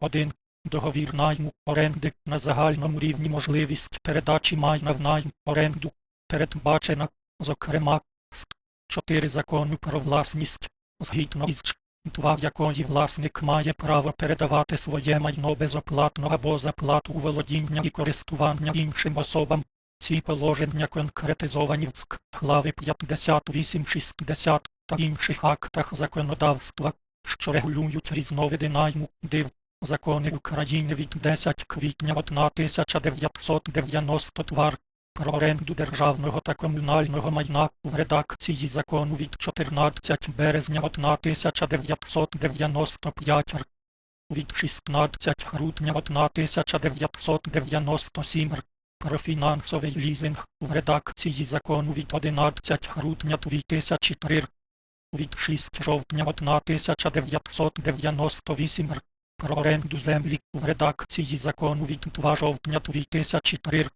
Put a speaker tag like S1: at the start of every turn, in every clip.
S1: 1. Договір найму оренди на загальному рівні можливість передачі майна в найм оренду передбачена, зокрема, ст. 4 закону про власність, згідно із ч. 2 якої власник має право передавати своє майно безоплатно або за плату у володіння і користування іншим особам. Ці положення конкретизовані в СК глави 58-60 та інших актах законодавства, що регулюють різновиди найму, див, закони України від 10 квітня 1992 про оренду державного та комунального майна в редакції закону від 14 березня 1995 р. від 16 грудня 1997 р. про фінансовий лізинг в редакції закону від 11 грудня 2003 р. від 6 жовтня 1998 р. Про оренду землі в редакції закону від 2 жовтня 2003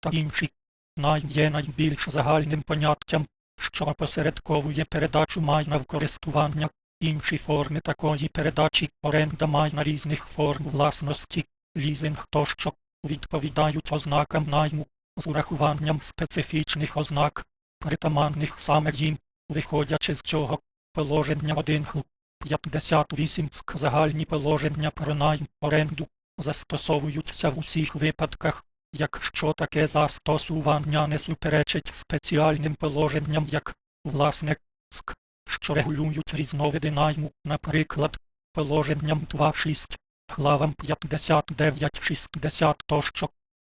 S1: та інші. Найм є найбільш загальним поняттям, що опосередковує передачу майна в користування, інші форми такої передачі, оренда майна різних форм власності, лізинг тощо, відповідають ознакам найму, з урахуванням специфічних ознак, притаманних саме їм, виходячи з цього, положення 1 г. 58 СК загальні положення про найм оренду застосовуються в усіх випадках, якщо таке застосування не суперечить спеціальним положенням як власне СК, що регулюють різновиди найму, наприклад, положенням 2.6, главам 59-60 тощо,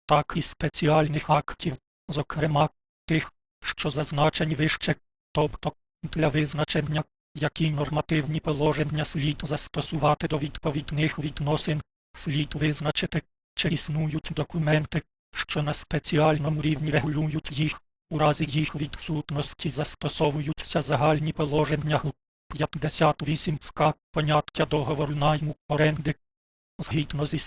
S1: так і спеціальних актів, зокрема тих, що зазначені вище, тобто для визначення, які нормативні положення слід застосувати до відповідних відносин, слід визначити, чи існують документи, що на спеціальному рівні регулюють їх, у разі їх відсутності застосовуються загальні положення ГЛ 58 СК поняття договору найму оренди. Згідно зі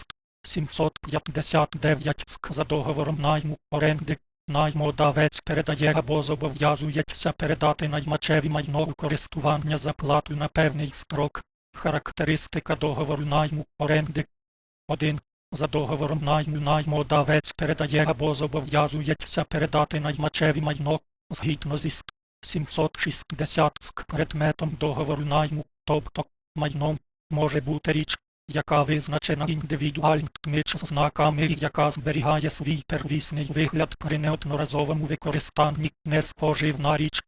S1: 759 СК за договором найму оренди, наймодавець передає або зобов'язується передати наймачеві майно у користування за плату на певний строк. Характеристика договору найму оренди 1. За договором найму наймодавець передає або зобов'язується передати наймачеві майно згідно зі ст. 760 ск предметом договору найму, тобто майном, може бути річ, яка визначена індивідуальними знаками і яка зберігає свій первісний вигляд при неодноразовому використанні неспоживна річ.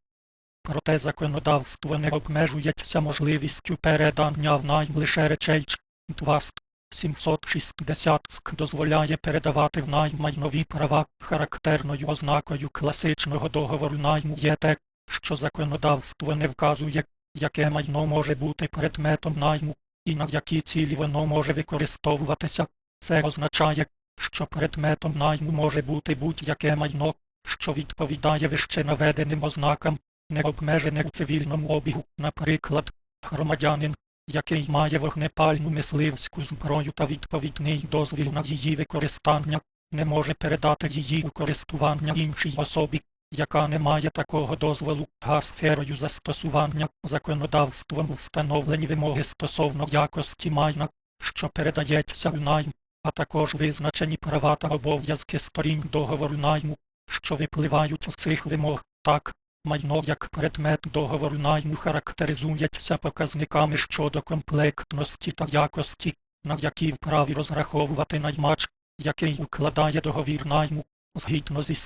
S1: Проте законодавство не обмежується можливістю передання в найм лише речей. ч. 2 ст. 760 СК дозволяє передавати в найм майнові права. Характерною ознакою класичного договору найму є те, що законодавство не вказує, яке майно може бути предметом найму і на які цілі воно може використовуватися. Це означає, що предметом найму може бути будь-яке майно, що відповідає вище наведеним ознакам, не обмежене у цивільному обігу, наприклад, громадянин, який має вогнепальну мисливську зброю та відповідний дозвіл на її використання, не може передати її у користування іншій особі, яка не має такого дозволу, а сферою застосування законодавством встановлені вимоги стосовно якості майна, що передається у найм, а також визначені права та обов'язки сторін договору найму, що випливають з цих вимог. Так, майно як предмет договору найму характеризується показниками щодо комплектності та якості, на які вправі розраховувати наймач, який укладає договір найму, згідно зі.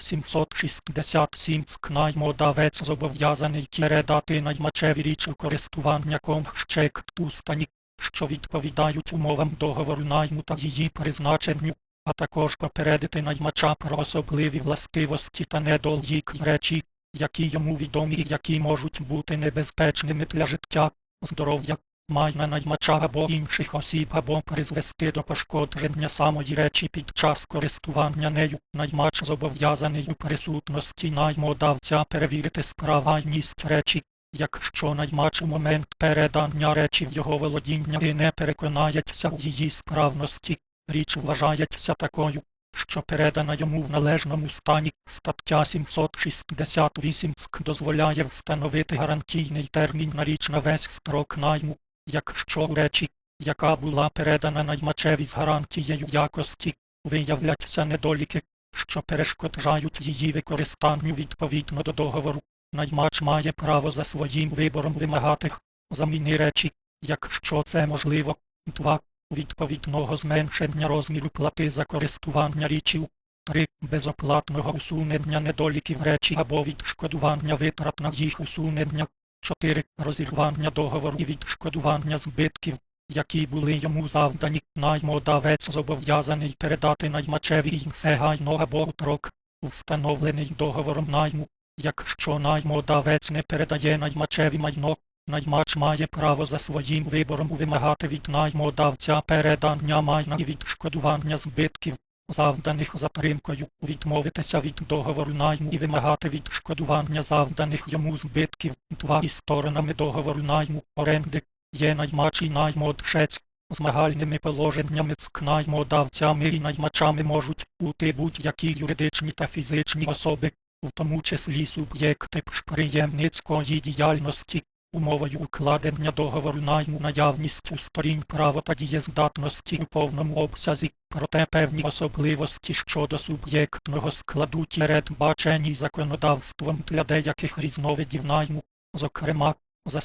S1: 767 ск наймодавець зобов'язаний передати наймачеві річ у користування комхщек тустані, що відповідають умовам договору найму та її призначенню, а також попередити наймача про особливі властивості та недоліки речі, які йому відомі і які можуть бути небезпечними для життя, здоров'я, майна наймача або інших осіб або призвести до пошкодження самої речі під час користування нею. Наймач зобов'язаний у присутності наймодавця перевірити справайність речі, якщо наймач у момент передання речі в його володіння і не переконається в її справності, річ вважається такою, що передана йому в належному стані. Стаття 768 СК дозволяє встановити гарантійний термін на річ на весь строк найму, якщо у речі, яка була передана наймачеві з гарантією якості, виявляться недоліки, що перешкоджають її використанню відповідно до договору. Наймач має право за своїм вибором вимагати заміни речі, якщо це можливо. 2. Відповідного зменшення розміру плати за користування річів. 3. Безоплатного усунення недоліків речі або відшкодування витрат на їх усунення. 4. Розірвання договору і відшкодування збитків, які були йому завдані. Наймодавець зобов'язаний передати наймачеві і все гайно або утрок, встановлений договором найму. Якщо наймодавець не передає наймачеві майно, наймач має право за своїм вибором вимагати від наймодавця передання майна і відшкодування збитків, завданих затримкою, відмовитися від договору найму і вимагати відшкодування завданих йому збитків. Два із сторонами договору найму оренди є наймач і наймодшець. Змагальними положеннями з наймодавцями і наймачами можуть бути будь-які юридичні та фізичні особи, в тому числі суб'єкти підприємницької діяльності, умовою укладення договору найму наявність у сторін права та дієздатності у повному обсязі, проте певні особливості щодо суб'єктного складу передбачені законодавством для деяких різновидів найму, зокрема, за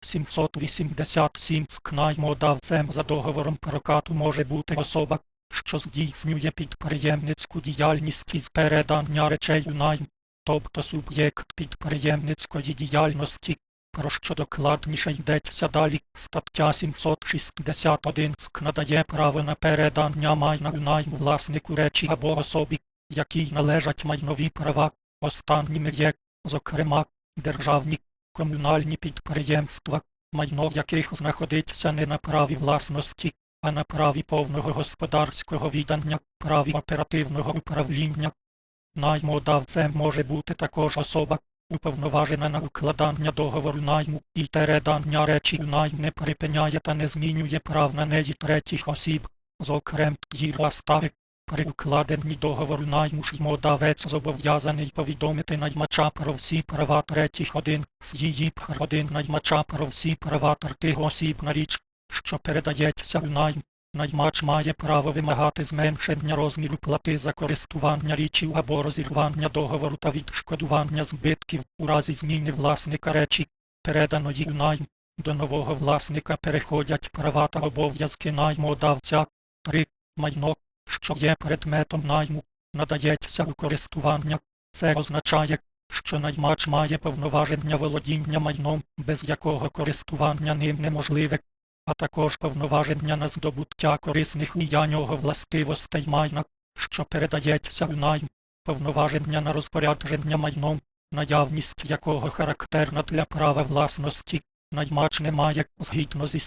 S1: 787 з наймодавцем за договором прокату може бути особа, що здійснює підприємницьку діяльність із передання речей у найм, тобто суб'єкт підприємницької діяльності, про що докладніше йдеться далі. Стаття 761 СК право на передання майна найм власнику речі або особі, якій належать майнові права, останніми є, зокрема, державні, комунальні підприємства, майно яких знаходиться не на праві власності, а на праві повного господарського віддання, праві оперативного управління. Наймодавцем може бути також особа, уповноважена на укладання договору найму і передання речі найм не припиняє та не змінює прав на неї третіх осіб, зокрема її розстави. При укладенні договору найму ж зобов'язаний повідомити наймача про всі права третіх один, з її один наймача про всі права третих осіб на річ, що передається у найм. Наймач має право вимагати зменшення розміру плати за користування річів або розірвання договору та відшкодування збитків у разі зміни власника речі, переданої у найм. До нового власника переходять права та обов'язки наймодавця. 3. Майно, що є предметом найму, надається у користування. Це означає, що наймач має повноваження володіння майном, без якого користування ним неможливе а також повноваження на здобуття корисних для нього властивостей майна, що передається в найм, повноваження на розпорядження майном, наявність якого характерна для права власності, наймач не має, згідно зі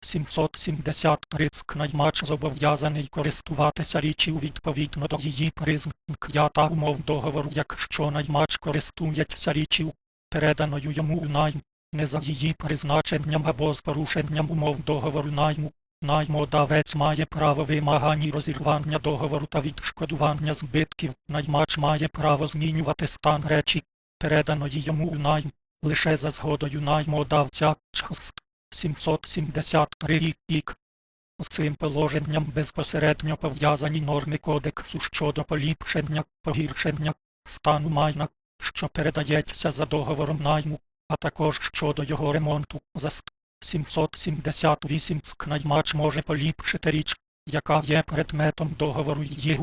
S1: 773 наймач зобов'язаний користуватися річчю відповідно до її признака та умов договору, якщо наймач користується річчю, переданою йому у найм, не за її призначенням або з порушенням умов договору найму. Наймодавець має право вимагання розірвання договору та відшкодування збитків. Наймач має право змінювати стан речі, переданої йому у найм, лише за згодою наймодавця. 773 рік. З цим положенням безпосередньо пов'язані норми кодексу щодо поліпшення, погіршення, стану майна, що передається за договором найму а також щодо його ремонту за 778 наймач може поліпшити річ, яка є предметом договору її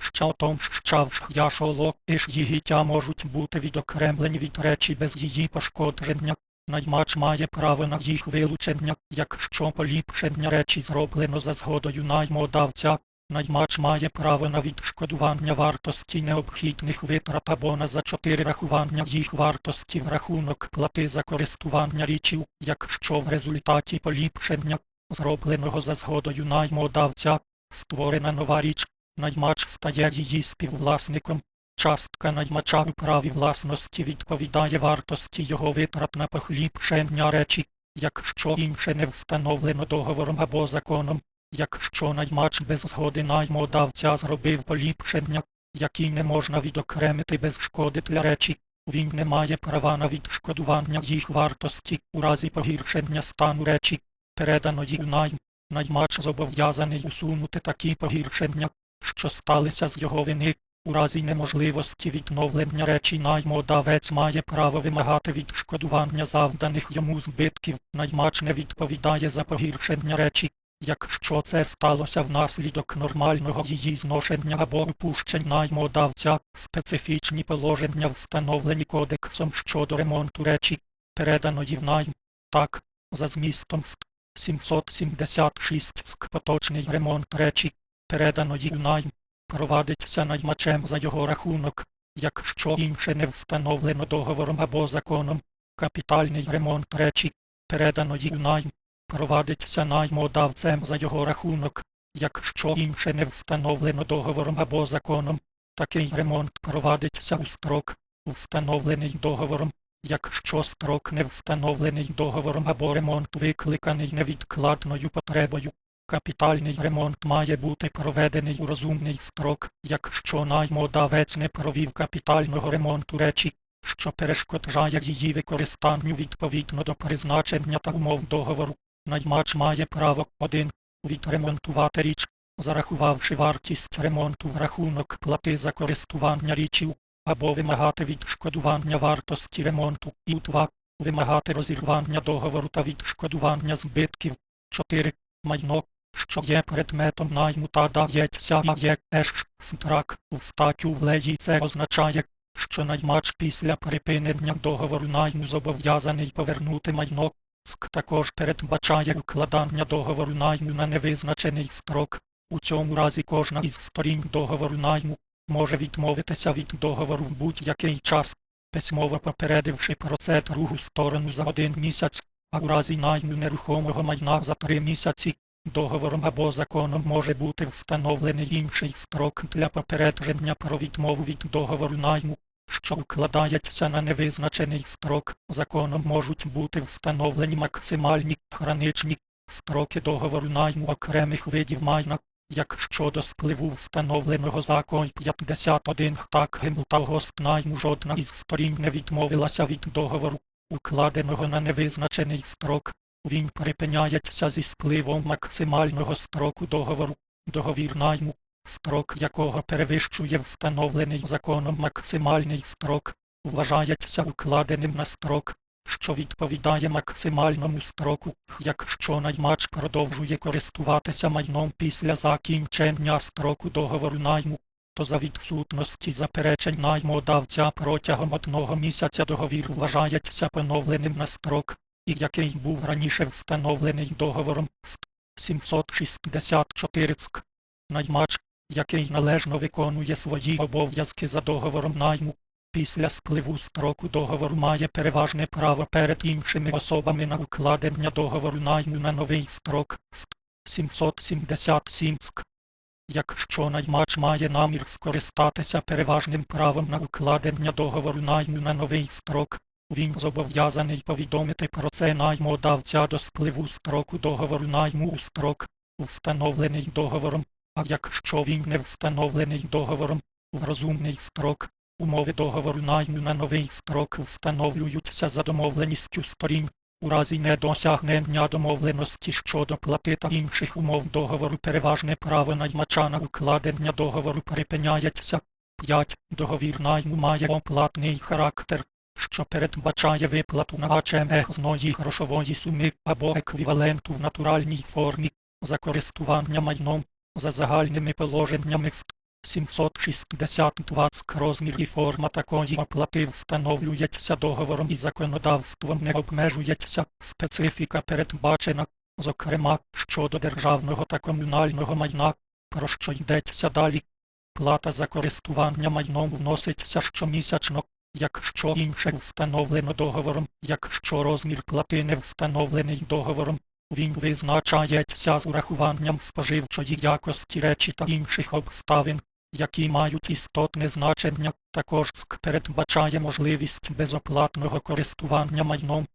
S1: щатом щав яшоло, і ж її тя можуть бути відокремлені від речі без її пошкодження. Наймач має право на їх вилучення, якщо поліпшення речі зроблено за згодою наймодавця, Наймач має право на відшкодування вартості необхідних витрат або на за чотири рахування їх вартості в рахунок плати за користування річів, якщо в результаті поліпшення, зробленого за згодою наймодавця, створена нова річ, наймач стає її співвласником. Частка наймача у праві власності відповідає вартості його витрат на погліпшення речі, якщо інше не встановлено договором або законом. Якщо наймач без згоди наймодавця зробив поліпшення, які не можна відокремити без шкоди для речі, він не має права на відшкодування їх вартості у разі погіршення стану речі, переданої у найм. наймач зобов'язаний усунути такі погіршення, що сталися з його вини. У разі неможливості відновлення речі наймодавець має право вимагати відшкодування завданих йому збитків. Наймач не відповідає за погіршення речі, якщо це сталося внаслідок нормального її зношення або упущень наймодавця. Специфічні положення встановлені кодексом щодо ремонту речі, переданої в найм. Так, за змістом ст 776 ск поточний ремонт речі, переданої в найм, провадиться наймачем за його рахунок, якщо інше не встановлено договором або законом. Капітальний ремонт речі, переданої в найм, провадиться наймодавцем за його рахунок, якщо інше не встановлено договором або законом. Такий ремонт провадиться у строк, встановлений договором. Якщо строк не встановлений договором або ремонт викликаний невідкладною потребою, капітальний ремонт має бути проведений у розумний строк, якщо наймодавець не провів капітального ремонту речі, що перешкоджає її використанню відповідно до призначення та умов договору. Наймач має право 1. Відремонтувати річ, зарахувавши вартість ремонту в рахунок плати за користування річчю, або вимагати відшкодування вартості ремонту, і 2. Вимагати розірвання договору та відшкодування збитків. 4. Майно, що є предметом найму та дається є еш страк в статтю в леї це означає, що наймач після припинення договору найму зобов'язаний повернути майно. СК також передбачає укладання договору найму на невизначений строк. У цьому разі кожна із сторін договору найму може відмовитися від договору в будь-який час, письмово попередивши про це другу сторону за один місяць, а у разі найму нерухомого майна за три місяці. Договором або законом може бути встановлений інший строк для попередження про відмову від договору найму, що укладається на невизначений строк. Законом можуть бути встановлені максимальні граничні строки договору найму окремих видів майна, якщо до спливу встановленого законом 51 так гемлтого найму жодна із сторін не відмовилася від договору, укладеного на невизначений строк. Він припиняється зі спливом максимального строку договору, договір найму, строк якого перевищує встановлений законом максимальний строк, вважається укладеним на строк, що відповідає максимальному строку, якщо наймач продовжує користуватися майном після закінчення строку договору найму, то за відсутності заперечень наймодавця протягом одного місяця договір вважається поновленим на строк і який був раніше встановлений договором ст 764 СК. Наймач, який належно виконує свої обов'язки за договором найму, після спливу строку договору має переважне право перед іншими особами на укладення договору найму на новий строк ст 777 СК. Якщо наймач має намір скористатися переважним правом на укладення договору найму на новий строк, він зобов'язаний повідомити про це наймодавця до спливу строку договору найму у строк, встановлений договором, а якщо він не встановлений договором, в розумний строк, умови договору найму на новий строк встановлюються за домовленістю сторін. У разі недосягнення домовленості щодо плати та інших умов договору переважне право наймача на укладення договору припиняється. 5. Договір найму має оплатний характер що передбачає виплату начемезної грошової суми або еквіваленту в натуральній формі за користування майном за загальними положеннями 762 розмір і форма такої оплати встановлюється договором і законодавством не обмежується специфіка передбачена, зокрема щодо державного та комунального майна, про що йдеться далі. Плата за користування майном вноситься щомісячно Якщо інше встановлено договором, якщо розмір плати не встановлений договором, він визначається з урахуванням споживчої якості речі та інших обставин, які мають істотне значення, також СК передбачає можливість безоплатного користування майном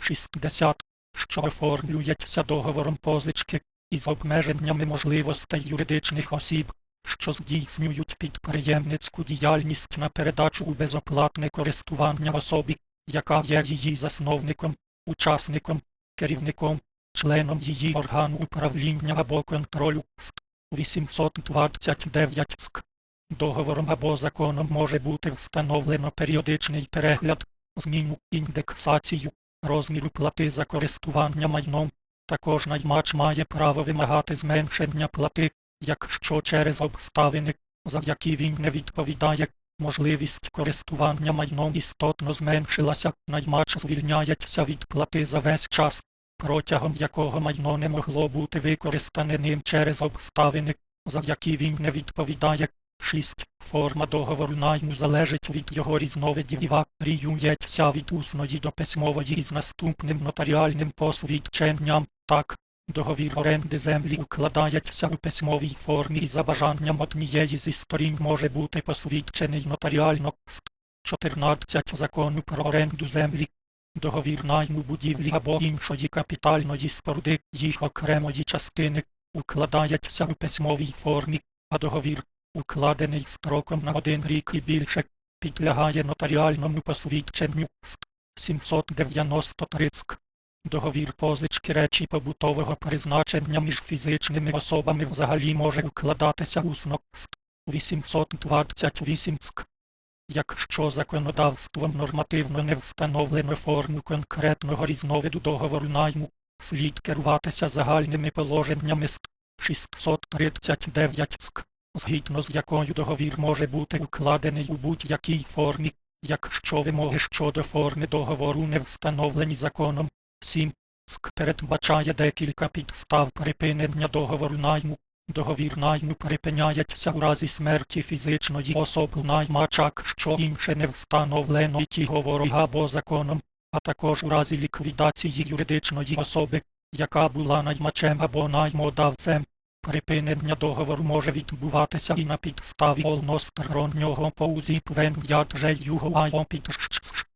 S1: 60, що оформлюється договором позички із обмеженнями можливостей юридичних осіб що здійснюють підприємницьку діяльність на передачу у безоплатне користування особі, яка є її засновником, учасником, керівником, членом її органу управління або контролю. Ст. 829 СК. Договором або законом може бути встановлено періодичний перегляд, зміну, індексацію, розміру плати за користування майном. Також наймач має право вимагати зменшення плати, якщо через обставини, за які він не відповідає, можливість користування майном істотно зменшилася, наймач звільняється від плати за весь час, протягом якого майно не могло бути використане ним через обставини, за які він не відповідає. 6. Форма договору найму залежить від його різновидів і варіюється від усної до письмової із наступним нотаріальним посвідченням. Так, договір оренди землі укладається у письмовій формі і за бажанням однієї зі сторін може бути посвідчений нотаріально. Ст. 14 закону про оренду землі. Договір найму будівлі або іншої капітальної споруди їх окремої частини укладається у письмовій формі, а договір, укладений строком на один рік і більше, підлягає нотаріальному посвідченню. Ст. 793 СК. Договір позички речі побутового призначення між фізичними особами взагалі може укладатися усно. Ст. 828 СК. Якщо законодавством нормативно не встановлено форму конкретного різновиду договору найму, слід керуватися загальними положеннями ст. 639 СК, згідно з якою договір може бути укладений у будь-якій формі, якщо вимоги щодо форми договору не встановлені законом. 7. СК передбачає декілька підстав припинення договору найму. Договір найму припиняється у разі смерті фізичної особи наймача, що інше не встановлено і договору або законом, а також у разі ліквідації юридичної особи, яка була наймачем або наймодавцем. Припинення договору може відбуватися і на підставі одностороннього поузіпвення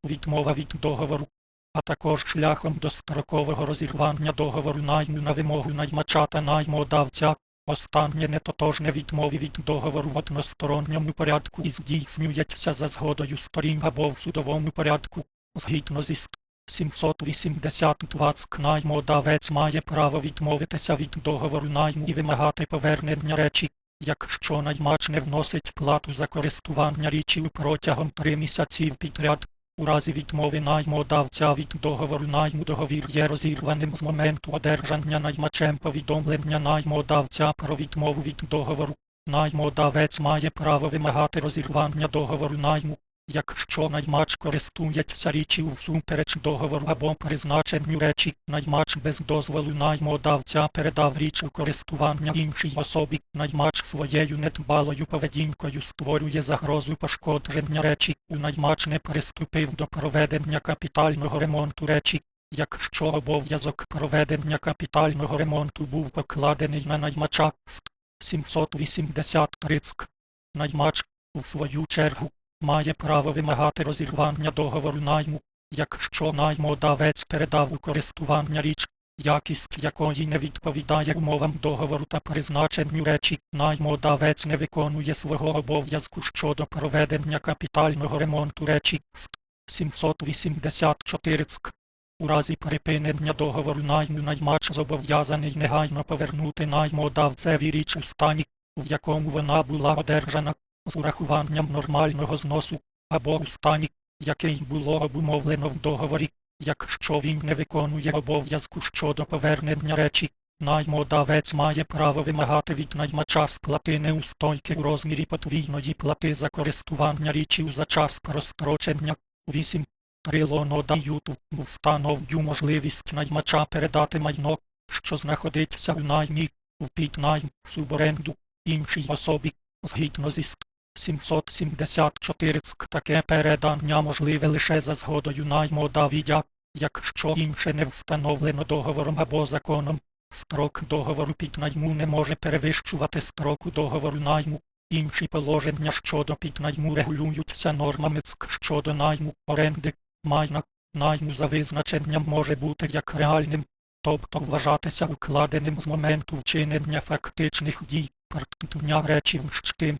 S1: відмова від договору, а також шляхом дострокового розірвання договору найму на вимогу наймача та наймодавця. Останнє нетотожне відмові від договору в односторонньому порядку і здійснюється за згодою сторін або в судовому порядку, згідно зі ст. 782 СК наймодавець має право відмовитися від договору найму і вимагати повернення речі, якщо наймач не вносить плату за користування річчю протягом три місяців підряд. У разі відмови наймодавця від договору найму договір є розірваним з моменту одержання наймачем повідомлення наймодавця про відмову від договору. Наймодавець має право вимагати розірвання договору найму, якщо наймач користується річчю всупереч договору або призначенню речі, наймач без дозволу наймодавця передав річ у користування іншій особі, наймач своєю недбалою поведінкою створює загрозу пошкодження речі, у наймач не приступив до проведення капітального ремонту речі, якщо обов'язок проведення капітального ремонту був покладений на наймача, ст. 783 ЦК. Наймач, у свою чергу, має право вимагати розірвання договору найму, якщо наймодавець передав у користування річ, якість якої не відповідає умовам договору та призначенню речі, наймодавець не виконує свого обов'язку щодо проведення капітального ремонту речі. Ст. 784 ЦК. У разі припинення договору найму наймач зобов'язаний негайно повернути наймодавцеві річ у стані, в якому вона була одержана, з урахуванням нормального зносу, або у стані, який було обумовлено в договорі, якщо він не виконує обов'язку щодо повернення речі. Наймодавець має право вимагати від наймача сплати неустойки у розмірі подвійної плати за користування річчю за час прострочення. 8. Прилоно дають встановлю можливість наймача передати майно, що знаходиться у наймі, в піднайм, суборенду, іншій особі, згідно зі. 774 СК таке передання можливе лише за згодою наймодавідя, якщо інше не встановлено договором або законом. Строк договору піднайму не може перевищувати строку договору найму. Інші положення щодо піднайму регулюються нормами ЦК щодо найму, оренди, майна, найму за визначенням може бути як реальним, тобто вважатися укладеним з моменту вчинення фактичних дій, партня речі вщтим,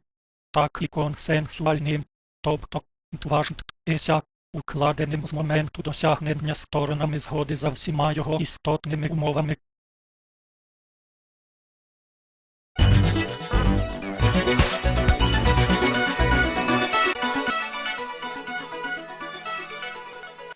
S1: так і консенсуальним, тобто дважд укладеним з моменту досягнення сторонами згоди за всіма його істотними умовами,